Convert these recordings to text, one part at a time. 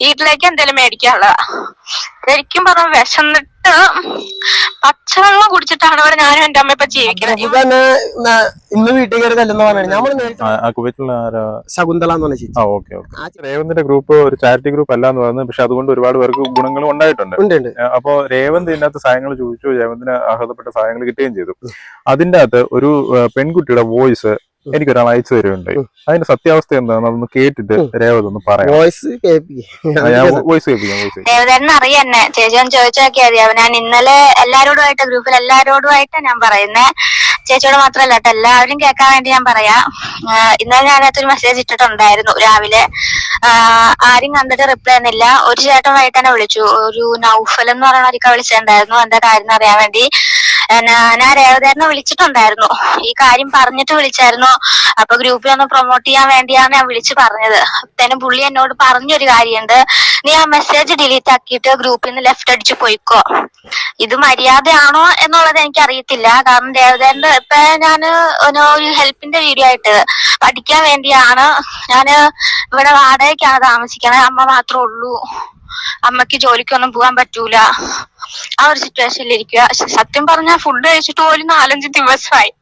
വീട്ടിലേക്ക് എന്തെങ്കിലും മേടിക്കാനുള്ളതാ. ശരിക്കും പറഞ്ഞ വിശന്നിട്ട് പച്ചവെള്ളം കുടിച്ചിട്ടാണ് ഇവിടെ ഞാനും എന്റെ അമ്മ ഇപ്പൊ ജീവിക്കുന്നത്. ഇപ്പൊ തന്നെ ന- ഇന്ന് വീട്ടിൽ കയറി തല്ലെന്ന് പറഞ്ഞു നമ്മൾ നേരിട്ട് ആ, ആ കുവൈറ്റിലുള്ള ആരാ? ശകുന്തള എന്ന് പറഞ്ഞ ചേച്ചി. ആ ഓക്കെ ഓക്കെ. രേവന്തിന്റെ ഗ്രൂപ്പ് ഒരു ചാരിറ്റി ഗ്രൂപ്പ് അല്ല എന്ന് പറയുന്നത് പക്ഷെ അതുകൊണ്ട് ഒരുപാട് പേർക്ക് ഗുണങ്ങളും ഉണ്ടായിട്ടുണ്ട്. ഉണ്ട് ഉണ്ട്. ഏ, അപ്പോ രേവന്ത് ഇതിനകത്ത് സഹായങ്ങൾ ചോദിച്ചു രേവന്തിന് അർഹതപ്പെട്ട സഹായങ്ങൾ കിട്ടുകയും ചെയ്തു. അതിന്റെ അകത്ത് ഒരു പെൺകുട്ടിയുടെ വോയിസ് എനിക്കൊരാൾ അയച്ചു തരുന്നുണ്ട്. ഉം. അതിന്റെ സത്യാവസ്ഥ എന്താണെന്ന് അതൊന്ന് കേട്ടിട്ട്. രേവത് ഒന്ന് പറയാം. വോയിസ് വോയിസ് ദേവതേട്ടൻ അറിയാം എന്നെ. ചേച്ചി ഒന്ന് ചോദിച്ചാക്കിയാ മതി. അവൻ ഞാൻ ഇന്നലെ എല്ലാരോടുമായിട്ട് ഗ്രൂപ്പിൽ എല്ലാരോടുമായിട്ട് ഞാൻ പറയുന്നേ. ചേച്ചിയോട് മാത്രമല്ല കേട്ടോ. എല്ലാവരും കേൾക്കാൻ വേണ്ടി ഞാൻ പറയാം. ഇന്നലെ ഞാൻ അതിനകത്തൊരു മെസ്സേജ് ഇട്ടിട്ടുണ്ടായിരുന്നു രാവിലെ. ആരും കണ്ടിട്ട് റിപ്ലൈ ഒന്നില്ല ഒരു ചേട്ടൻ വൈകിട്ട് തന്നെ വിളിച്ചു. ഒരു നൗഫൽ എന്ന് പറയുന്ന ഒരിക്കൽ വിളിച്ചിട്ടുണ്ടായിരുന്നു. എന്താ കാര്യം അറിയാൻ വേണ്ടി. ഞാൻ രേവതേനെ വിളിച്ചിട്ടുണ്ടായിരുന്നു. ഈ കാര്യം പറഞ്ഞിട്ട് വിളിച്ചായിരുന്നു. അപ്പൊ ഗ്രൂപ്പിൽ ഒന്ന് പ്രൊമോട്ട് ചെയ്യാൻ വേണ്ടിയാണ് ഞാൻ വിളിച്ചു പറഞ്ഞത്. അപ്പത്തേനും പുള്ളി എന്നോട് പറഞ്ഞൊരു കാര്യമുണ്ട് നീ ആ മെസ്സേജ് ഡിലീറ്റ് ആക്കിയിട്ട് ഗ്രൂപ്പിൽ നിന്ന് ലെഫ്റ്റ് അടിച്ച് പോയിക്കോ. ഇത് മര്യാദയാണോ എന്നുള്ളത് എനിക്ക് അറിയത്തില്ല കാരണം ദേവദേവന്റെ ഇപ്പൊ ഞാൻ ഒരു- ഹെൽപ്പിന്റെ വീഡിയോ ആയിട്ട് പഠിക്കാൻ വേണ്ടിയാണ്. ഞാൻ ഇവിടെ വാടകയ്ക്കാണ് താമസിക്കണത് അമ്മ മാത്രമേ ഉള്ളൂ. അമ്മയ്ക്ക് ജോലിക്കൊന്നും പോകാൻ പറ്റൂല. ആ ഒരു സിറ്റുവേഷനിൽ ഇരിക്കുക സത്യം പറഞ്ഞാൽ ഫുഡ് കഴിച്ചിട്ട് പോലും നാലഞ്ച് ദിവസമായി.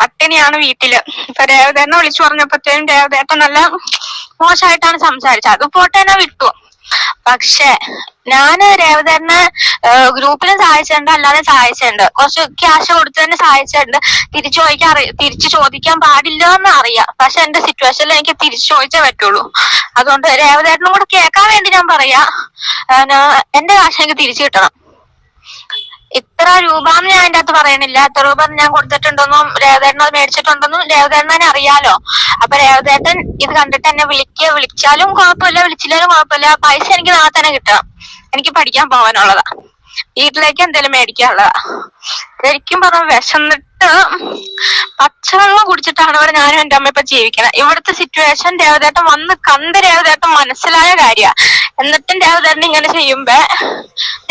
പട്ടിണിയാണ് വീട്ടിൽ. ഇപ്പൊ രേവതേട്ടനെ വിളിച്ചു പറഞ്ഞപ്പോഴത്തേനും രേവതേട്ടൻ നല്ല മോശമായിട്ടാണ് സംസാരിച്ചത്. അത് പോട്ടെ എന്നെ വിട്ടു. പക്ഷെ ഞാൻ രേവതേട്ടനെ ഗ്രൂപ്പിലും സഹായിച്ചിട്ടുണ്ട് അല്ലാതെ സഹായിച്ചിട്ടുണ്ട്. കുറച്ച് ക്യാഷ് കൊടുത്ത് തന്നെ സഹായിച്ചിട്ടുണ്ട്. തിരിച്ചു ചോദിക്കാൻ തിരിച്ചു ചോദിക്കാൻ പാടില്ല എന്ന് അറിയാം. പക്ഷെ എന്റെ സിറ്റുവേഷനിൽ എനിക്ക് തിരിച്ചു ചോദിച്ചേ പറ്റുള്ളൂ. അതുകൊണ്ട് രേവതേട്ടനും കൂടെ കേൾക്കാൻ വേണ്ടി ഞാൻ പറയാ. എന്റെ കാശ് എനിക്ക് തിരിച്ചു കിട്ടണം. ഇത്ര രൂപ ഞാൻ അതിന്റെ അകത്ത് പറയണില്ല. എത്ര രൂപ ഞാൻ കൊടുത്തിട്ടുണ്ടെന്നും രേവതേട്ടൻ അത് മേടിച്ചിട്ടുണ്ടെന്നും രേവതേട്ടനെ അറിയാലോ. അപ്പൊ രേവതേട്ടൻ ഇത് കണ്ടിട്ട് എന്നെ വിളിക്കുക വിളിച്ചാലും കുഴപ്പമില്ല വിളിച്ചില്ലാലും കുഴപ്പമില്ല. പൈസ എനിക്ക് നാളെ തന്നെ കിട്ടണം. എനിക്ക് പഠിക്കാൻ പോകാനുള്ളതാ വീട്ടിലേക്ക് എന്തെങ്കിലും മേടിക്കാനുള്ളതാ. ശരിക്കും പറഞ്ഞ വിശന്നിട്ട് പച്ചവെള്ളം കുടിച്ചിട്ടാണ് ഇവിടെ ഞാനും എന്റെ അമ്മ ഇപ്പൊ ജീവിക്കുന്നത്. ഇവിടുത്തെ സിറ്റുവേഷൻ രേവതേട്ടൻ വന്ന് കണ്ട് രേവതേട്ടൻ മനസ്സിലായ കാര്യ. എന്നിട്ടും രേവതേട്ടൻ ഇങ്ങനെ ചെയ്യുമ്പോ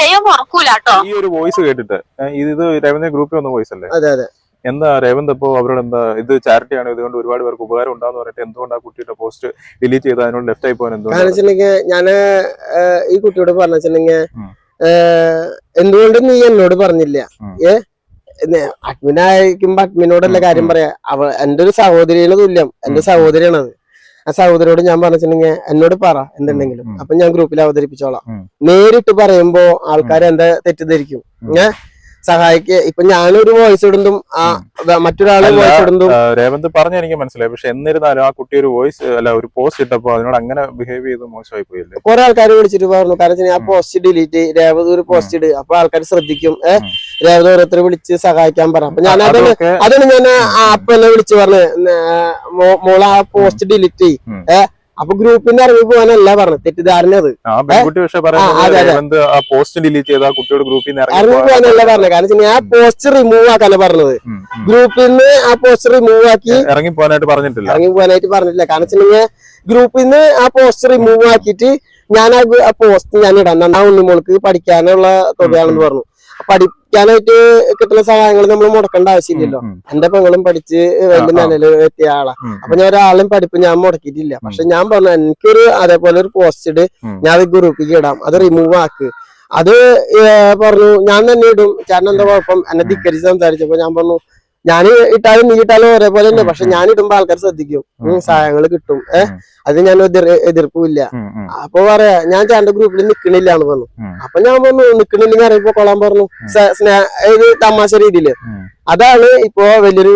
ദൈവം ഉറക്കൂല ഈ ഒരു വോയിസ് കേട്ടിട്ട്. ഇത് രേവന്ത് ഗ്രൂപ്പിൽ വന്ന വോയിസ് അല്ലേ? അതെ അതെ. എന്താ രേവന്ത് ഇപ്പോ അവരോട് എന്താ ഇത് ചാരിറ്റി ആണ്? ഇതുകൊണ്ട് ഒരുപാട് പേർക്ക് ഉപകാരം ഉണ്ടാന്ന് പറഞ്ഞിട്ട് എന്തുകൊണ്ട് ആ കുട്ടിയുടെ പോസ്റ്റ് ഡിലീറ്റ് ചെയ്ത് അതിനോട് ലെഫ്റ്റ് ആയി പോകാൻ എന്തുകൊണ്ട്? ഞാൻ ഈ കുട്ടിയോട് പറഞ്ഞിട്ടുണ്ടെങ്കിൽ എന്തുകൊണ്ട് നീ എന്നോട് പറഞ്ഞില്ല. അഡ്മിനായിരിക്കുമ്പോ ഏ അഡ്മിൻ അഡ്മിനോടല്ല കാര്യം പറയാ. അവ എന്റെ ഒരു സഹോദരിയാണ് തുല്യം. എന്റെ. സഹോദരിയാണത്. ആ സഹോദരോട് ഞാൻ പറഞ്ഞിട്ടുണ്ടെങ്കിൽ എന്നോട് പറ എന്തുണ്ടെങ്കിലും. അപ്പൊ ഞാൻ ഗ്രൂപ്പിൽ അവതരിപ്പിച്ചോളാം. നേരിട്ട് പറയുമ്പോ ആൾക്കാർ എന്താ തെറ്റിദ്ധരിക്കും. ഉം. സഹായിക്ക ഇപ്പൊ ഞാനൊരു വോയിസ് ഇടുന്നതും ആ മറ്റൊരാളെ വോയിസ് ഇടുന്നതും. രേവന്ത് പറഞ്ഞ എനിക്ക് മനസ്സിലായി. പക്ഷെ എന്നിരുന്നാലും ആ കുട്ടി ഒരു വോയിസ് അല്ല ഒരു പോസ്റ്റ് ഇട്ടപ്പോ അതിനോട് അങ്ങനെ ബിഹേവ് ചെയ്ത് മോശമായി പോയില്ലേ? കുറെ ആൾക്കാർ വിളിച്ചിട്ട് പറഞ്ഞു. കാരണം ആ പോസ്റ്റ് ഡിലീറ്റ് രേവത് ഒരു പോസ്റ്റ് ഇട്. അപ്പൊ ആൾക്കാർ ശ്രദ്ധിക്കും. ഏഹ്. രേവത് ഓരോരുത്തർ വിളിച്ച് സഹായിക്കാൻ പറ. അപ്പൊ ഞാൻ അതാണ് അതാണ് ഞാൻ ആ അപ്പൊ എന്നെ വിളിച്ച് പറഞ്ഞു മോളെ ആ പോസ്റ്റ് ഡിലീറ്റ് ചെയ്. ഏഹ് അപ്പൊ ഗ്രൂപ്പിന്റെ അറിവ് പോകാനല്ല പറഞ്ഞു തെറ്റിദ്ധാരണ അത് ആ പെൺകുട്ടി പക്ഷെ പറയുന്നത് അതെ. ആ പോസ്റ്റ് ഡിലീറ്റ് ചെയ്ത് കുട്ടിയോട് ഗ്രൂപ്പിൽ ഇറങ്ങി പോകാനല്ല പറഞ്ഞത്. കാരണം ഞാൻ ആ പോസ്റ്റ് റിമൂവ് ആക്കാനാ പറഞ്ഞത്. ഗ്രൂപ്പിൽ നിന്ന് ആ പോസ്റ്റ് റിമൂവ് ആക്കി ഇറങ്ങി പോകാനായിട്ട് പറഞ്ഞിട്ടില്ല. ഇറങ്ങി പോകാനായിട്ട് പറഞ്ഞിട്ടില്ല. കാരണം വെച്ചിട്ടുണ്ടെങ്കിൽ ഗ്രൂപ്പിൽ നിന്ന് ആ പോസ്റ്റ് റിമൂവ് ആക്കിയിട്ട് ഞാൻ ആ പോസ്റ്റ് ഞാൻ ഇടാം. ആ ഉണ്ണിമോൾക്ക് പഠിക്കാനുള്ള തുകയാണെന്ന് പറഞ്ഞു. പഠിക്കാനായിട്ട് കിട്ടുന്ന സഹായങ്ങൾ നമ്മൾ മുടക്കേണ്ട ആവശ്യമില്ലല്ലോ. എന്റെ പെങ്ങളും പഠിച്ച് വലിയ. നിലയിൽ എത്തിയ ആളാ. അപ്പൊ ഞാൻ ഒരാളും പഠിപ്പ് ഞാൻ മുടക്കിയിട്ടില്ല. പക്ഷെ ഞാൻ പറഞ്ഞു എനിക്കൊരു അതേപോലെ ഒരു പോസ്റ്റ് ഇട് ഞാൻ അത് ഗ്രൂപ്പിലേക്ക് ഇടാം. അത് റിമൂവ് ആക്ക്. അത് പറഞ്ഞു ഞാൻ തന്നെ ഇടും. ചേട്ടൻ എന്താ കുഴപ്പം? എന്നെ ധിക്കരിച്ച് സംസാരിച്ചപ്പോ ഞാൻ പറഞ്ഞു ഞാൻ ഇട്ടാലും നീ ഇട്ടാലും ഒരേപോലെ തന്നെ പക്ഷെ ഞാൻ ഇടുമ്പോ ആൾക്കാർ ശ്രദ്ധിക്കും. സഹായങ്ങൾ കിട്ടും. ഏഹ് അത് ഞാൻ എതിർ എതിർപ്പില്ല. ഉം, ഉം, അപ്പൊ പറയാ ഞാൻ ചേട്ടന്റെ ഗ്രൂപ്പിൽ നിക്കണില്ല എന്ന് പറഞ്ഞു. അപ്പൊ ഞാൻ പറഞ്ഞു നിക്കണില്ലെങ്കിൽ അറിയിപ്പോ കൊള്ളാൻ പറഞ്ഞു. സ്നേഹ സ്നേ- ഇത് തമാശ രീതിയിൽ. അതാണ് ഇപ്പോ വലിയൊരു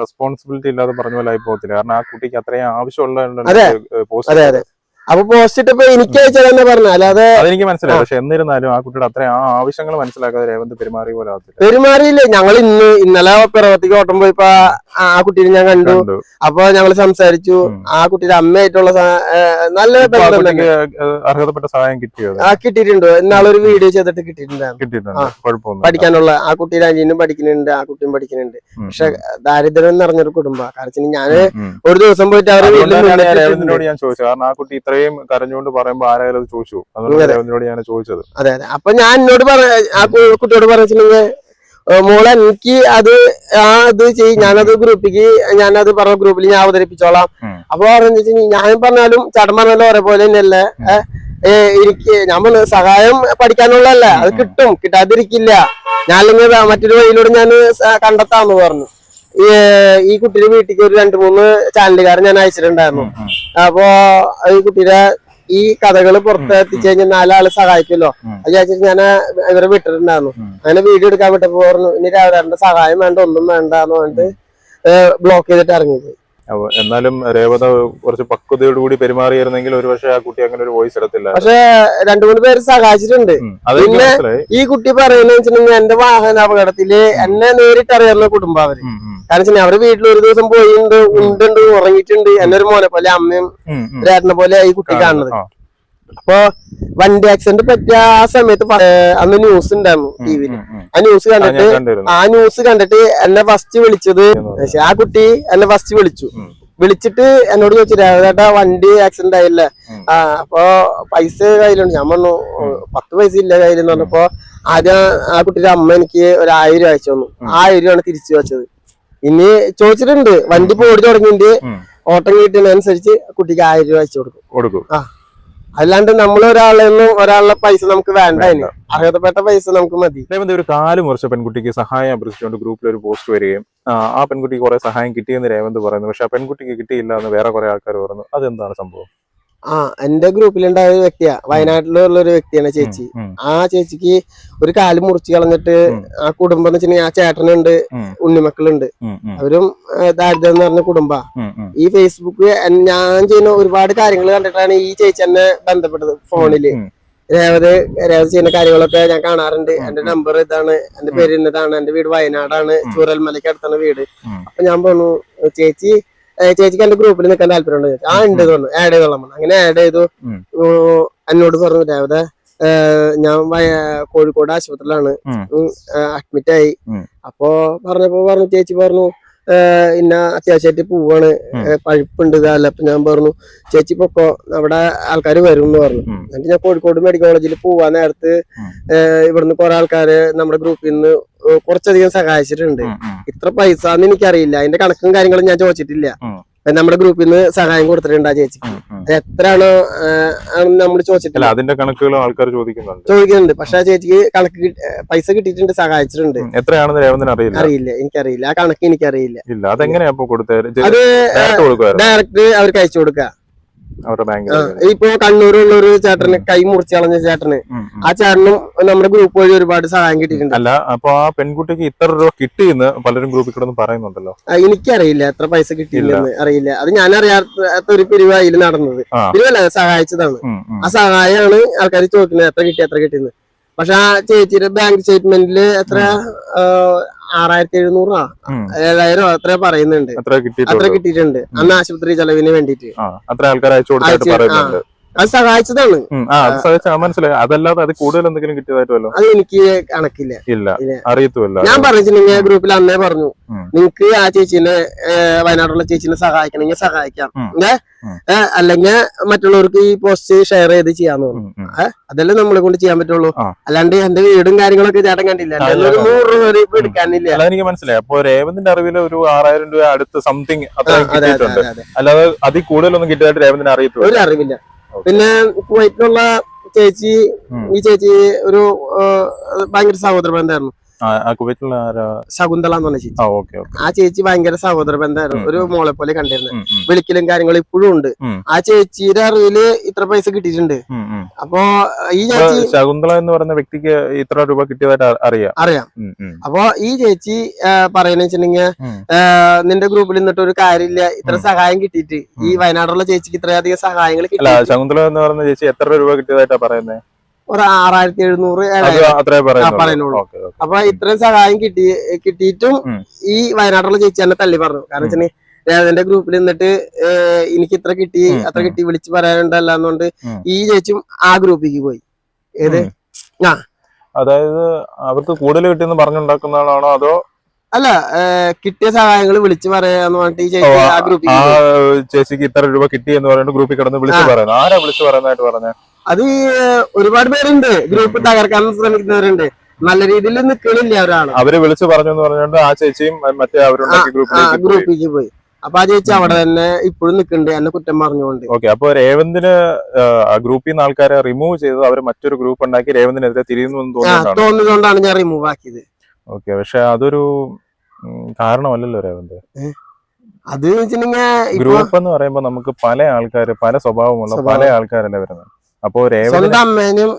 റെസ്പോൺസിബിലിറ്റി ഇല്ലാതെ പറഞ്ഞ പോലെ ആയി പോകത്തില്ല കാരണം ആ കുട്ടിക്ക് അത്രയും ആവശ്യമുള്ള അതെ അതെ. അപ്പൊ പോസ്റ്റ് ഇട്ടപ്പോ എനിക്ക് അയച്ചത് തന്നെ പറഞ്ഞു. അല്ലാതെ അതെനിക്ക് മനസ്സിലായി. പക്ഷെ എന്നിരുന്നാലും ആ കുട്ടിയുടെ അത്രയും ആ ആവശ്യങ്ങൾ മനസ്സിലാക്കാതെ രേവന്ത് പെരുമാറി പോലെ പെരുമാറിയില്ലേ? ഞങ്ങൾ ഇന്ന് ഇന്നലെ പിറവത്തേക്ക് ഓട്ടം പോയപ്പോ ആ കുട്ടീനെ ഞാൻ കണ്ടു. അപ്പൊ ഞങ്ങൾ സംസാരിച്ചു. ആ കുട്ടിയുടെ അമ്മയായിട്ടുള്ള നല്ല അർഹതപ്പെട്ട സഹായം കിട്ടിയോ? ആ കിട്ടിയിട്ടുണ്ട്. ഇന്നാളൊരു വീഡിയോ ചെയ്തിട്ട് കിട്ടിയിട്ടുണ്ടായിരുന്നു. പഠിക്കാനുള്ള ആ കുട്ടിയുടെ അനിയനും പഠിക്കുന്നുണ്ട്. ആ കുട്ടിയും പഠിക്കുന്നുണ്ട്. പക്ഷെ ദാരിദ്ര്യം നിറഞ്ഞൊരു കുടുംബം. കാരണം ഞാൻ ഒരു ദിവസം പോയിട്ട് അവരുടെ വീട്ടിൽ ഞാൻ ചോദിച്ചു കാരണം ആ കുട്ടി ഇത്രയും കരഞ്ഞുകൊണ്ട് പറയുമ്പോ ആരായാലും അത് ചോദിച്ചു അതുകൊണ്ട് ഞാൻ ചോദിച്ചത്. അതെ അതെ. അപ്പൊ ഞാൻ എന്നോട് പറ ആ കുട്ടിയോട് പറഞ്ഞിട്ടുണ്ടെങ്കിൽ ഏ, മോളെ എനിക്ക് അത് ആ ഇത് ചെയ്യും ഞാനത് ഗ്രൂപ്പിക്ക് ഞാനത് പറഞ്ഞ ഗ്രൂപ്പിൽ ഞാൻ അവതരിപ്പിച്ചോളാം. അപ്പൊ പറഞ്ഞു ഞാൻ പറഞ്ഞാലും ചടം പറഞ്ഞാലും ഒരേ പോലെ തന്നെയല്ലേ എനിക്ക് ഞാൻ സഹായം പഠിക്കാനുള്ളതല്ല. അത് കിട്ടും കിട്ടാതിരിക്കില്ല. ഞാൻ അല്ലെങ്കിൽ മറ്റൊരു വഴിയിലൂടെ ഞാൻ കണ്ടെത്താന്ന് പറഞ്ഞു. ഈ കുട്ടിയുടെ വീട്ടിലേക്ക് ഒരു രണ്ടു മൂന്ന് ചാനലുകാരൻ ഞാൻ അയച്ചിട്ടുണ്ടായിരുന്നു. അപ്പോ ഈ കുട്ടിയുടെ ഈ കഥകൾ പുറത്ത് എത്തിച്ചു കഴിഞ്ഞാൽ നാലാൾ സഹായിക്കുമല്ലോ. അത് ചോദിച്ചിട്ട് ഞാൻ ഇവരെ വിട്ടിട്ടുണ്ടായിരുന്നു. അങ്ങനെ വീഡിയോ എടുക്കാൻ വിട്ടപ്പോ പറഞ്ഞു ഇനി രാവിലെ സഹായം വേണ്ട ഒന്നും വേണ്ട എന്ന് പറഞ്ഞിട്ട് ബ്ലോക്ക് ചെയ്തിട്ട് ഇറങ്ങിപ്പോയി എന്നാലും രേവത കുറച്ച് പക്വതയോട് കൂടി പെരുമാറിയിരുന്നെങ്കിൽ ഒരുപക്ഷെ ആ കുട്ടി അങ്ങനെ ഒരു വോയിസ് എടുത്തില്ല പക്ഷെ രണ്ടു മൂന്ന് പേര് സഹായിച്ചിട്ടുണ്ട്. പിന്നെ- ഈ കുട്ടി പറയുന്നത് വെച്ചിട്ടുണ്ടെങ്കിൽ എന്റെ വാഹന അപകടത്തിൽ എന്നെ നേരിട്ട് അറിയാവുന്ന കുടുംബം അവർ. കാരണം അവരുടെ അവർ വീട്ടിൽ ഒരു ദിവസം പോയിട്ടുണ്ട് ഉണ്ടുണ്ട് ഉറങ്ങിയിട്ടുണ്ട്. എന്നെ ഒരു മോനെ പോലെ അമ്മയും ഉം. പോലെ ഈ കുട്ടി കാണുന്നത്. അപ്പൊ വണ്ടി ആക്സിഡന്റ് പറ്റിയ ആ സമയത്ത് അന്ന് ന്യൂസ് ഉണ്ടായിരുന്നു ടിവിയിൽ. ആ ന്യൂസ് കണ്ടിട്ട് ആ ന്യൂസ് കണ്ടിട്ട് എന്നെ ഫസ്റ്റ് വിളിച്ചത്. പക്ഷെ ആ കുട്ടി എന്നെ ഫസ്റ്റ് വിളിച്ചു. വിളിച്ചിട്ട് എന്നോട് ചോദിച്ചു ചേട്ടാ വണ്ടി ആക്സിഡന്റ് ആയില്ലേ. ആ അപ്പൊ പൈസ കയ്യിലുണ്ട്. ഞാൻ പറഞ്ഞു പത്ത് പൈസ ഇല്ല കയ്യിൽ എന്ന് പറഞ്ഞപ്പോ ആദ്യം ആ കുട്ടിയുടെ അമ്മ എനിക്ക് ഒരു ആയിരം അയച്ചു തന്നു. ആ ആയിരം ആണ് തിരിച്ചു വെച്ചത്. ഇനി ചോദിച്ചിട്ടുണ്ട്. വണ്ടി ഇപ്പൊ ഓടി തുടങ്ങിയിട്ട് ഓട്ടം കിട്ടുന്നതനുസരിച്ച് കുട്ടിക്ക് ആയിരം രൂപ വെച്ച് കൊടുക്കും. കൊടുക്കും. അല്ലാണ്ട് നമ്മൾ ഒരാളെ ഒന്നും ഒരാളുടെ പൈസ നമുക്ക് വേണ്ട അർഹതപ്പെട്ട പൈസ നമുക്ക് മതി. ഒരു കാൽ മുറിച്ച പെൺകുട്ടിക്ക് സഹായം അഭ്യർത്ഥിച്ചുകൊണ്ട് ഗ്രൂപ്പിൽ ഒരു പോസ്റ്റ് വരികയും ആ പെൺകുട്ടിക്ക് കുറെ സഹായം കിട്ടിയെന്ന് രേവന്ത് പറയുന്നു. പക്ഷെ ആ പെൺകുട്ടിക്ക് കിട്ടിയില്ല എന്ന് വേറെ കുറെ ആൾക്കാർ പറഞ്ഞു അതെന്താണ് സംഭവം? ആ എന്റെ ഗ്രൂപ്പിലുണ്ടായ ഒരു വ്യക്തിയാ. വയനാട്ടിലുള്ള ഒരു വ്യക്തിയാണ് ചേച്ചി. ആ ചേച്ചിക്ക് ഒരു കാൽ മുറിച്ച് കളഞ്ഞിട്ട് ആ കുടുംബം എന്ന് വെച്ചിട്ടുണ്ടെങ്കിൽ ആ ചേട്ടനുണ്ട് ഉണ്ണിമക്കളുണ്ട്. അവരും ദാരിദ്ര്യം എന്ന് പറഞ്ഞ കുടുംബാ. ഈ ഫേസ്ബുക്ക് ഞാൻ ചെയ്യുന്ന ഒരുപാട് കാര്യങ്ങൾ കണ്ടിട്ടാണ് ഈ ചേച്ചി എന്നെ ബന്ധപ്പെട്ടത് ഫോണിൽ. രേവത് രേവത് ചെയ്യുന്ന കാര്യങ്ങളൊക്കെ ഞാൻ കാണാറുണ്ട്. എന്റെ നമ്പർ ഇതാണ് എന്റെ പേര് ഇന്നതാണ് എന്റെ വീട് വയനാടാണ് ചൂരൽമലയ്ക്ക് അടുത്താണ് വീട്. അപ്പൊ ഞാൻ പറഞ്ഞു ചേച്ചി ചേച്ചിക്ക് എന്റെ ഗ്രൂപ്പിൽ നിൽക്കാൻ താല്പര്യമുണ്ട് ചോദിച്ചു. ആ ഉണ്ട് തോന്നുന്നു ആഡ് ചെയ്തോളാം. അങ്ങനെ ആഡ് ചെയ്തു. എന്നോട് പറഞ്ഞു രാവിലെ ഞാൻ കോഴിക്കോട് ആശുപത്രിയിലാണ്. അഡ്മിറ്റ് ആയി. അപ്പോ പറഞ്ഞപ്പോ പറഞ്ഞു ചേച്ചി പറഞ്ഞു ഇന്ന അത്യാവശ്യമായിട്ട് പോവാണ്. പഴുപ്പുണ്ട് അല്ല അപ്പൊ ഞാൻ പറഞ്ഞു ചേച്ചി പൊക്കോ അവിടെ ആൾക്കാർ വരും എന്ന് പറഞ്ഞു എന്നിട്ട് ഞാൻ കോഴിക്കോട് മെഡിക്കൽ കോളേജിൽ പോവാൻ നേരത്ത് ഇവിടുന്ന് കുറെ ആൾക്കാര് നമ്മുടെ ഗ്രൂപ്പിൽ നിന്ന് കുറച്ചധികം സഹായിച്ചിട്ടുണ്ട്. ഇത്ര പൈസ എന്ന് എനിക്കറിയില്ല. അതിന്റെ കണക്കും കാര്യങ്ങളും ഞാൻ ചോദിച്ചിട്ടില്ല. നമ്മുടെ ഗ്രൂപ്പിൽ നിന്ന് സഹായം കൊടുത്തിട്ടുണ്ട് ആ ഉം. എത്രയാണോ നമ്മൾ ചോദിച്ചിട്ടില്ല അതിന്റെ കണക്കുകളും ആൾക്കാർ ചോദിക്കുന്നുണ്ട്. ചോദിക്കുന്നുണ്ട്. പക്ഷെ ആ ചേച്ചിക്ക് കണക്ക് പൈസ കിട്ടിയിട്ടുണ്ട് സഹായിച്ചിട്ടുണ്ട്. എത്രയാണെന്ന് രേവന്തിന് അറിയില്ല. അറിയില്ല എനിക്കറിയില്ല. ആ കണക്ക് എനിക്കറിയില്ല. ഇല്ല അതെങ്ങനെയാ അപ്പൊ കൊടുത്തത്? അത് ഡയറക്റ്റ് അവർക്ക് അയച്ചു കൊടുക്കുക ആ, ഇപ്പൊ കണ്ണൂരുള്ള ഒരു ചേട്ടന് കൈ മുറിച്ച് കളഞ്ഞ ചേട്ടന്. ആ ചേട്ടനും നമ്മുടെ ഗ്രൂപ്പ് വഴി ഒരുപാട് സഹായം കിട്ടിയിട്ടുണ്ട്. അല്ല അപ്പൊ ആ പെൺകുട്ടിക്ക് ഇത്ര രൂപ കിട്ടിയെന്ന് പലരും ഗ്രൂപ്പിൽ കിടന്ന് പറയുന്നുണ്ടല്ലോ. എനിക്കറിയില്ല എത്ര പൈസ കിട്ടിയില്ലെന്ന്. അറിയില്ല. അത് ഞാൻ അറിയാത്ത ഒരു പിരിവായി നടന്നത്. പിരിവല്ല സഹായിച്ചതാണ്. ആ സഹായമാണ് ആൾക്കാർ ചോദിക്കുന്നത് എത്ര കിട്ടി എത്ര കിട്ടിയെന്ന്. പക്ഷെ ആ ചേച്ചിയുടെ ബാങ്ക് സ്റ്റേറ്റ്മെന്റിൽ എത്ര ആറായിരത്തി എഴുന്നൂറാ. ഏഴായിരം അത്ര പറയുന്നുണ്ട്. അത്ര കിട്ടിയിട്ടുണ്ട്. അന്ന് ആശുപത്രി ചെലവിന് വേണ്ടിട്ട് അത്ര ആൾക്കാർ അയച്ചു കൊടുത്തിട്ട് പറയുന്നുണ്ട്. അത് സഹായിച്ചതാണ്. മനസ്സിലായി. അതല്ലാതെ അത് കൂടുതൽ എന്തെങ്കിലും കിട്ടിയതായിട്ടല്ലോ അത് എനിക്ക് കണക്കില്ല. ഇല്ല. അറിയത്തുമല്ല ഞാൻ പറഞ്ഞിട്ടുണ്ടെങ്കിൽ ഗ്രൂപ്പിൽ അന്നേ പറഞ്ഞു. നിങ്ങക്ക് ആ ചേച്ചിനെ വയനാടുള്ള ചേച്ചിനെ സഹായിക്കണമെങ്കിൽ സഹായിക്കാം. അല്ലെങ്കിൽ മറ്റുള്ളവർക്ക് ഈ പോസ്റ്റ് ഷെയർ ചെയ്ത് ചെയ്യാന്ന് പറഞ്ഞു. അതല്ലേ നമ്മളെ കൊണ്ട് ചെയ്യാൻ പറ്റുള്ളൂ. അല്ലാണ്ട് എന്റെ വീടും കാര്യങ്ങളൊക്കെ ചേട്ടൻ കണ്ടില്ല. ഒരു നൂറ് രൂപ ഇപ്പൊ എടുക്കാനില്ല. എനിക്ക് മനസ്സിലായി. അപ്പൊ രേവന്തിന്റെ അറിവിൽ ഒരു ആറായിരം രൂപ അടുത്ത് സംതിങ് അല്ലാതെ അതിൽ കൂടുതലൊന്നും കിട്ടിയതായിട്ട് രേവന്തിന് അറിയത്തില്ല. ഒരു അറിവില്ല. പിന്നെ കുവൈറ്റിലുള്ള ചേച്ചി. ഈ ചേച്ചി ഒരു ഭയങ്കര സഹോദര ബന്ധമായിരുന്നു ആ, ആ കുവൈറ്റിലുള്ള ആരാ? ശകുന്തള എന്ന് പറഞ്ഞ ചേച്ചി. ആ ഓക്കെ ഓക്കെ. ആ ചേച്ചി ഭയങ്കര സഹോദര ബന്ധമായിരുന്നു. ഒരു മോളെ പോലെ കണ്ടിരുന്നത് വിളിക്കലും കാര്യങ്ങളും ഇപ്പോഴും ഉണ്ട്. ആ ചേച്ചിയുടെ അറിവിൽ ഇത്ര പൈസ കിട്ടിയിട്ടുണ്ട്. അപ്പൊ ഈ ചേച്ചി ശകുന്തള എന്ന് പറയുന്ന വ്യക്തിക്ക് ഇത്ര രൂപ കിട്ടിയതായിട്ട് അറിയാം. അറിയാം. അപ്പൊ ഈ ചേച്ചി പറയുന്ന വെച്ചിട്ടുണ്ടെങ്കിൽ നിന്റെ ഗ്രൂപ്പിൽ നിന്നിട്ട് ഒരു കാര്യമില്ല. ഇത്ര സഹായം കിട്ടിയിട്ട്. ഈ വയനാടുള്ള ചേച്ചിക്ക് ഇത്രയധികം സഹായങ്ങൾ കിട്ടി ശകുന്തള എന്ന് പറയുന്ന ചേച്ചി എത്ര രൂപ കിട്ടിയതായിട്ടാ പറയുന്നത് ഒരു ആറായിരത്തി എഴുന്നൂറ് പറയുന്നുള്ളൂ. അപ്പൊ ഇത്രയും സഹായം കിട്ടി കിട്ടിയിട്ടും ഈ വയനാട്ടിലുള്ള ചേച്ചി എന്നെ തള്ളി പറഞ്ഞു. കാരണം വെച്ചാൽ രാജന്റെ ഗ്രൂപ്പിൽ നിന്നിട്ട് എനിക്ക് ഇത്ര കിട്ടി അത്ര കിട്ടി വിളിച്ചു പറയാനുണ്ടല്ല എന്നുകൊണ്ട്. ഈ ചേച്ചും ആ ഗ്രൂപ്പിലേക്ക് പോയി. ഏത്? ആ. അതായത് അവർക്ക് കൂടുതൽ കിട്ടിയെന്ന് പറഞ്ഞുണ്ടാക്കുന്നതാണോ അതോ? അല്ല കിട്ടിയ സഹായങ്ങൾ വിളിച്ചു പറയാന്ന് പറഞ്ഞിട്ട് ഈ ചേച്ചി ആ ഗ്രൂപ്പിൽ ചേച്ചിക്ക് ഇത്ര രൂപ കിട്ടി എന്ന് പറഞ്ഞിട്ട് ഗ്രൂപ്പിൽ കിടന്ന് വിളിച്ചു പറയുന്നത് ആരാ വിളിച്ചു പറയുന്നതായിട്ട് പറഞ്ഞ? അത് ഒരുപാട് പേരുണ്ട്. ഗ്രൂപ്പ് തകർക്കാൻ ശ്രമിക്കുന്നവരുണ്ട്. നല്ല രീതിയിൽ നിൽക്കണില്ല അവരാണ് അവർ വിളിച്ചു പറഞ്ഞു പറഞ്ഞുകൊണ്ട് ആ ചേച്ചിയും മറ്റേ അവരുണ്ടാക്കിയ ഗ്രൂപ്പിലേക്ക് പോയി. അപ്പൊ ആ ചേച്ചി അവിടെ തന്നെ ഇപ്പോഴും നിൽക്കുന്നുണ്ട് എന്നെ കുറ്റം പറഞ്ഞുകൊണ്ട്. ഓക്കെ അപ്പൊ രേവന്തിന് ആ ഗ്രൂപ്പിൽ നിന്ന് ആൾക്കാരെ റിമൂവ് ചെയ്ത് അവർ മറ്റൊരു ഗ്രൂപ്പ് ഉണ്ടാക്കി രേവന്തിനെതിരെ തിരിയുന്നു തോന്നുന്നതുകൊണ്ടാണ് ഞാൻ റിമൂവ് ആക്കിയത്. ഓക്കെ പക്ഷെ അതൊരു കാരണമല്ലല്ലോ രേവന്ത്. അത് വെച്ചിട്ടുണ്ടെങ്കിൽ ഗ്രൂപ്പ് എന്ന് പറയുമ്പോ നമുക്ക് പല ആൾക്കാര് പല സ്വഭാവമുള്ള പല. ആൾക്കാരല്ലേ വരുന്നത്. അപ്പോ സ്വന്തം അമ്മേനും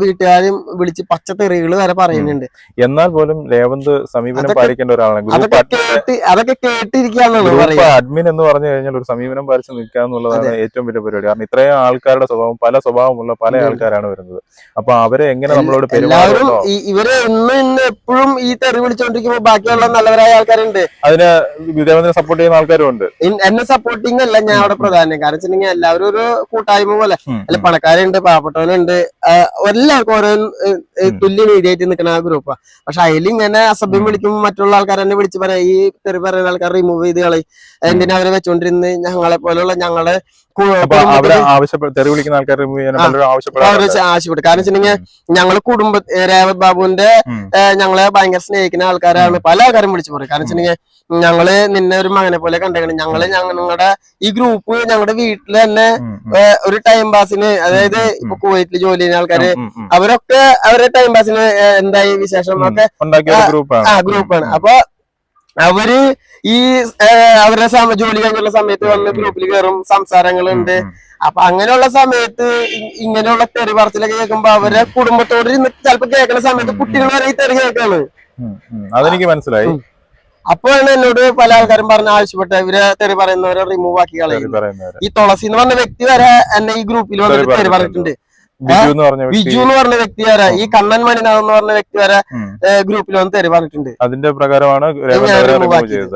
വീട്ടുകാരും വിളിച്ച് പച്ചത്തെറികൾ വരെ പറയുന്നുണ്ട്. എന്നാൽ പോലും രേവന്ത് സമീപനം പാലിക്കേണ്ട ഒരാളാണ്. അതൊക്കെ കേട്ട് അതൊക്കെ കേട്ടിരിക്കാന്നാണ് അഡ്മിൻ എന്ന് പറഞ്ഞു കഴിഞ്ഞാൽ ഒരു സമീപനം പാലിച്ച് നിൽക്കുക എന്നുള്ളതാണ് ഏറ്റവും വലിയ പരിപാടി. കാരണം ഇത്രയും ആൾക്കാരുടെ സ്വഭാവം പല സ്വഭാവമുള്ള പല. ആൾക്കാരാണ് വരുന്നത്. അപ്പൊ അവരെ എങ്ങനെ നമ്മളോട് എല്ലാവരും ഇവരെ ഇന്ന് ഇന്ന് എപ്പോഴും ഈ തെറി വിളിച്ചോണ്ടിരിക്കുമ്പോ ബാക്കിയുള്ള നല്ലവരായ ആൾക്കാരുണ്ട്. അതിന് രേവന്തിനെ സപ്പോർട്ട് ചെയ്യുന്ന ആൾക്കാരും ഉണ്ട് എന്നെ സപ്പോർട്ടിങ് അല്ല ഞാൻ അവിടെ പ്രധാനം. കാരണം വെച്ചിട്ടുണ്ടെങ്കിൽ എല്ലാവരും ഒരു കൂട്ടായ്മ പോലെ. അല്ല ഉം. പണക്കാരുണ്ട് പാവപ്പെട്ടവനുണ്ട് എല്ലാവർക്കും ഓരോ. തുല്യ മീഡിയായിട്ട് നിൽക്കുന്ന ആ ഗ്രൂപ്പാ പക്ഷെ അതിൽ ഇങ്ങനെ അസഭ്യം. വിളിക്കുമ്പോൾ മറ്റുള്ള ആൾക്കാർ തന്നെ വിളിച്ച് പറയാം. ഈ തെറി പറയുന്ന ആൾക്കാർ റിമൂവ് ചെയ്ത് കളി എന്തിനാ അവരെ വെച്ചോണ്ടിരുന്ന്? ഞങ്ങളെ പോലുള്ള ഞങ്ങളെ ആവശ്യപ്പെട്ട് തെറി വിളിക്കുന്ന ആൾക്കാർ കാരണം വെച്ചിട്ടുണ്ടെങ്കിൽ ഞങ്ങൾ കുടുംബ ബാബുവിന്റെ ഞങ്ങളെ ഭയങ്കര സ്നേഹിക്കുന്ന ആൾക്കാരാണ്. പല ആൾക്കാരും വിളിച്ചു പറയും. കാരണം വെച്ചിട്ടുണ്ടെങ്കിൽ ഞങ്ങൾ നിന്നെ ഒരു മകനെ പോലെ കണ്ടേക്കണം. ഞങ്ങൾ ഞങ്ങളുടെ ഈ ഗ്രൂപ്പ് ഞങ്ങളുടെ വീട്ടിൽ തന്നെ ഒരു ടൈം പാസിന് അതായത്. ഇപ്പൊ കുവൈറ്റിൽ ജോലി ചെയ്യുന്ന ആൾക്കാര് അവരൊക്കെ അവരുടെ ടൈം പാസിന് എന്തായി വിശേഷം. ഒക്കെ ആ ഗ്രൂപ്പാണ് അപ്പൊ അവർ ഈ അവരുടെ ജോലി കഴിഞ്ഞുള്ള സമയത്ത് വന്ന് ഗ്രൂപ്പിൽ കയറും സംസാരങ്ങളുണ്ട്. അപ്പൊ അങ്ങനെയുള്ള സമയത്ത് ഇങ്ങനെയുള്ള തെറി പറച്ചിലൊക്കെ കേൾക്കുമ്പോ അവരെ കുടുംബത്തോട് ഇരുന്ന് ചിലപ്പോ കേൾക്കുന്ന സമയത്ത് കുട്ടികൾ വരെ ഈ തെറി കേൾക്കാണ്. അതെനിക്ക് മനസ്സിലായി. അപ്പോഴാണ് എന്നോട് പല ആൾക്കാരും പറഞ്ഞ ആവശ്യപ്പെട്ട ഇവരെ തെറി പറയുന്നവരെ റിമൂവ് ആക്കി കളയും ഈ തുളസി എന്ന് പറഞ്ഞ വ്യക്തി വരെ എന്നെ ഈ ഗ്രൂപ്പിൽ വന്നിട്ട് തെറി പറഞ്ഞിട്ടുണ്ട്. ബിജു എന്ന് പറഞ്ഞ വ്യക്തി. വിജു എന്ന് പറഞ്ഞ വ്യക്തി വരെ ഈ കണ്ണൻ മണിനാഥ് എന്ന് പറഞ്ഞ വ്യക്തി വരെ. ഗ്രൂപ്പിൽ വന്ന് തെറി പറഞ്ഞിട്ടുണ്ട്. അതിന്റെ പ്രകാരമാണ്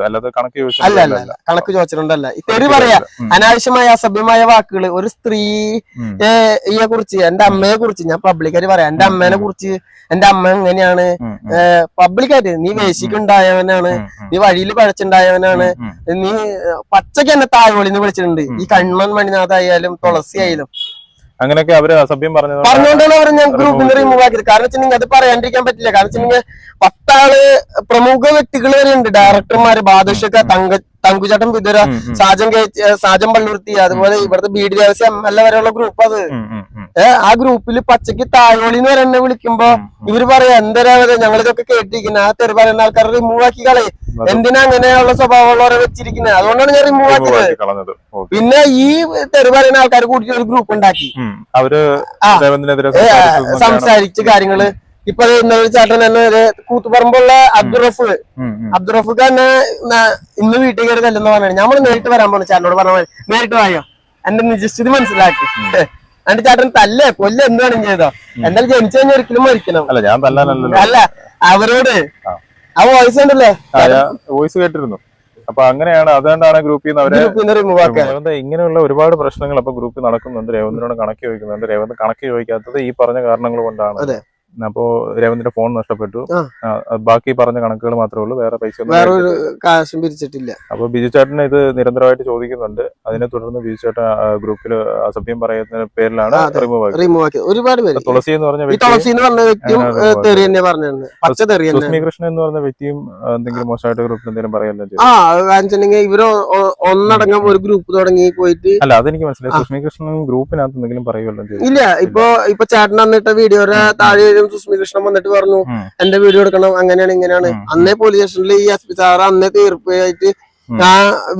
അല്ലാതെ കണക്ക് അല്ല അല്ല കണക്ക് ചോദിച്ചിട്ടുണ്ടല്ല. തെറി പറയാ അനാവശ്യമായ അസഭ്യമായ വാക്കുകൾ ഒരു സ്ത്രീ ഉം. യെ കുറിച്ച് എന്റെ അമ്മയെ കുറിച്ച് ഞാൻ പബ്ലിക്കായിട്ട് പറയാം. എന്റെ അമ്മേനെ കുറിച്ച് എന്റെ അമ്മ എങ്ങനെയാണ് പബ്ലിക്കായിട്ട് നീ വേശിക്കുണ്ടായവനാണ് നീ വഴിയിൽ പഴച്ചുണ്ടായവനാണ്. നീ പച്ചക്ക് എന്നെ താഴ്വളിന്ന് വിളിച്ചിട്ടുണ്ട്. ഈ കണ്ണൻ മണിനാഥ് ആയാലും തുളസി ആയാലും അങ്ങനെയൊക്കെ അവർ അസഭ്യം പറഞ്ഞത് പറഞ്ഞുകൊണ്ടാണ് അവർ ഞാൻ ഗ്രൂപ്പിൽ റിമൂവ് ആക്കിയത്. കാരണം വെച്ചിട്ടുണ്ടെങ്കിൽ അത് പറയാണ്ടിരിക്കാൻ പറ്റില്ല. കാരണം വെച്ചിട്ടുണ്ടെങ്കിൽ പത്താൾ പ്രമുഖ വ്യക്തികൾ വരെ ഉണ്ട് ഡയറക്ടർമാര് ബാദുഷക്ക തങ്ക തങ്കുചേട്ടൻ വിദുര സാജൻ സാജം സാജൻ പള്ളുരുത്തി അതുപോലെ ഇവിടുത്തെ B D Devaswom M L A വരെയുള്ള ഗ്രൂപ്പ് അത്. ഏഹ് ആ ഗ്രൂപ്പിൽ പച്ചക്ക് താഴോളിന്ന് വരെ എന്നെ വിളിക്കുമ്പോ ഇവർ പറയാ എന്തരാവത്? ഞങ്ങൾ ഇതൊക്കെ കേട്ടിരിക്കുന്നത് ആ തെറി പറയുന്ന ആൾക്കാരെ റിമൂവ് ആക്കി കളയും എന്തിനാ അങ്ങനെയുള്ള സ്വഭാവമുള്ളവരെ വെച്ചിരിക്കുന്നത് അതുകൊണ്ടാണ് ഞാൻ റിമൂവ് ആക്കിയത്. പിന്നെ ഈ തെറി പറയുന്ന ആൾക്കാർ കൂടി ഒരു ഗ്രൂപ്പ് ഉണ്ടാക്കി. അവർ സംസാരിച്ച് കാര്യങ്ങൾ ഇപ്പൊ ഇന്നലെ ചേട്ടൻ തന്നെ ഒരു കൂത്തുപറമ്പുള്ള അബ്ദുൾ ഉം, ഉം. അബ്ദുറഫ് തന്നെ ഇന്ന് വീട്ടിൽ കയറി തല്ലെന്ന് പറഞ്ഞാണ്. നമ്മൾ നേരിട്ട് വരാൻ പോണു ചേട്ടനോട് പറഞ്ഞ പോലെ നേരിട്ട് വായോ? എന്റെ നിജസ്ഥിതി മനസ്സിലാക്കി. എന്നിട്ട് ചേട്ടൻ തല്ലേ? കൊല്ല എന്ത് വേണം ചെയ്തോ? എന്തായാലും ജനിച്ചു കഴിഞ്ഞാൽ ഒരിക്കലും മരിക്കണം. അല്ല അവരോട്. ആ. വോയിസ് ഉണ്ടല്ലേ വോയിസ് കേട്ടിരുന്നു. അപ്പൊ അങ്ങനെയാണ് അതുകൊണ്ടാണ് ഗ്രൂപ്പിൽ നിന്ന് അവരെ ഇങ്ങനെയുള്ള ഒരുപാട് പ്രശ്നങ്ങൾ അപ്പൊ ഗ്രൂപ്പിൽ നടക്കുന്നുണ്ട്. രേവന്തിനോട് കണക്ക് ചോദിക്കുന്നുണ്ട്. രേവന്ത് കണക്ക് ചോദിക്കാത്തത് ഈ പറഞ്ഞ കാരണങ്ങൾ കൊണ്ടാണ്. അതെ. അപ്പോ രേവന്തിന്റെ ഫോൺ നഷ്ടപ്പെട്ടു. ബാക്കി പറഞ്ഞ കണക്കുകൾ മാത്രമേ ഉള്ളൂ വേറെ പൈസ വേറൊരു കാശും പിരിച്ചിട്ടില്ല. അപ്പൊ ബിജു ചേട്ടനെ ഇത് നിരന്തരമായിട്ട് ചോദിക്കുന്നുണ്ട്. അതിനെ തുടർന്ന് ബിജു ചേട്ടൻ ഗ്രൂപ്പിൽ അസഭ്യം പറയുന്ന പേരിലാണ് റിമൂവ് ആക്കിയത്. ആക്കി ഒരുപാട് പേര്. തുളസി എന്ന് പറഞ്ഞ തുളസി എന്ന് പറഞ്ഞ വ്യക്തിയും തെറി തന്നെ പറഞ്ഞിരുന്നത്. പച്ച തെറി സുസ്മി കൃഷ്ണൻ എന്ന് പറഞ്ഞ വ്യക്തിയും എന്തെങ്കിലും മോശമായിട്ട് ഗ്രൂപ്പിൽ എന്തെങ്കിലും പറയല്ലോ ആ വെച്ചിട്ടുണ്ടെങ്കിൽ ഇവർ ഒന്നടങ്കം ഒരു ഗ്രൂപ്പ് തുടങ്ങി പോയിട്ട് അല്ല അതെനിക്ക് മനസ്സിലായി. സുസ്മി കൃഷ്ണൻ ഗ്രൂപ്പിനകത്ത് എന്തെങ്കിലും പറയുമല്ലോ ഇല്ല ഇപ്പൊ ഇപ്പൊ ചേട്ടൻ അന്നിട്ട വീഡിയോയുടെ താഴെ എഴുതും സുസ്മി കൃഷ്ണൻ വന്നിട്ട് പറഞ്ഞു എന്റെ വീഡിയോ എടുക്കണം അങ്ങനെയാണ് ഇങ്ങനെയാണ്. അന്നേ പോലീസ് സ്റ്റേഷനിൽ ഈ എസ് പി സാറ് അന്നേ തീർപ്പായിട്ട്. ആ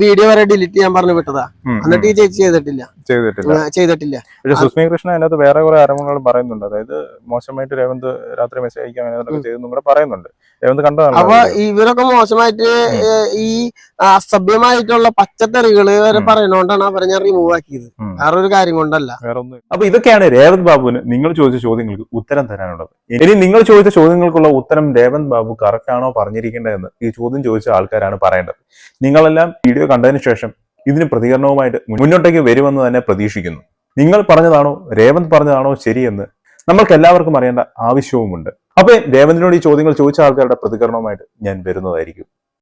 വീഡിയോ വരെ ഡിലീറ്റ് ചെയ്യാൻ പറഞ്ഞു വിട്ടതാ. എന്നിട്ട് ഈ ചേച്ചി ചെയ്തിട്ടില്ല ചെയ്തിട്ടില്ല. ചെയ്തിട്ടില്ല. പക്ഷേ സുസ്മി കൃഷ്ണ അതിനകത്ത് വേറെ കുറെ ആരോപണങ്ങൾ പറയുന്നുണ്ട്. അതായത് മോശമായിട്ട് രേവന്ത് രാത്രി മെസ്സേജ് അയക്കാൻ അങ്ങനെയൊക്കെ ചെയ്തെന്നും കൂടെ പറയുന്നുണ്ട്. രേവന്ത് കണ്ടതാണ് അപ്പൊ ഇവരൊക്കെ മോശമായിട്ട് ഈ അസഭ്യമായിട്ടുള്ള പച്ചത്തറികൾ വരെ പറയുന്നോണ്ടാണ് അവരെ ഞാൻ റിമൂവ് ആക്കിയത്. വേറെ ഒരു കാര്യം കൊണ്ടല്ല. വേറെ ഒന്നും അപ്പൊ ഇതൊക്കെയാണ് രേവന്ത് ബാബുവിന് നിങ്ങൾ ചോദിച്ച ചോദ്യങ്ങൾക്ക് ഉത്തരം തരാനുള്ളത്. ഇനി നിങ്ങൾ ചോദിച്ച ചോദ്യങ്ങൾക്കുള്ള ഉത്തരം രേവന്ത് ബാബു കറക്റ്റ് ആണോ പറഞ്ഞിരിക്കേണ്ടതെന്ന് ഈ ചോദ്യം ചോദിച്ച ആൾക്കാരാണ് പറയേണ്ടത്. നിങ്ങളെല്ലാം വീഡിയോ കണ്ടതിന് ശേഷം ഇതിന് പ്രതികരണവുമായിട്ട് മുന്നോട്ടേക്ക് വരുമെന്ന് തന്നെ പ്രതീക്ഷിക്കുന്നു. നിങ്ങൾ പറഞ്ഞതാണോ? രേവന്ത് പറഞ്ഞതാണോ ശരിയെന്ന് നമ്മൾക്ക് എല്ലാവർക്കും അറിയേണ്ട ആവശ്യവുമുണ്ട്. അപ്പൊ രേവന്തിനോട് ഈ ചോദ്യങ്ങൾ ചോദിച്ച ആൾക്കാരുടെ പ്രതികരണവുമായിട്ട് ഞാൻ വരുന്നതായിരിക്കും.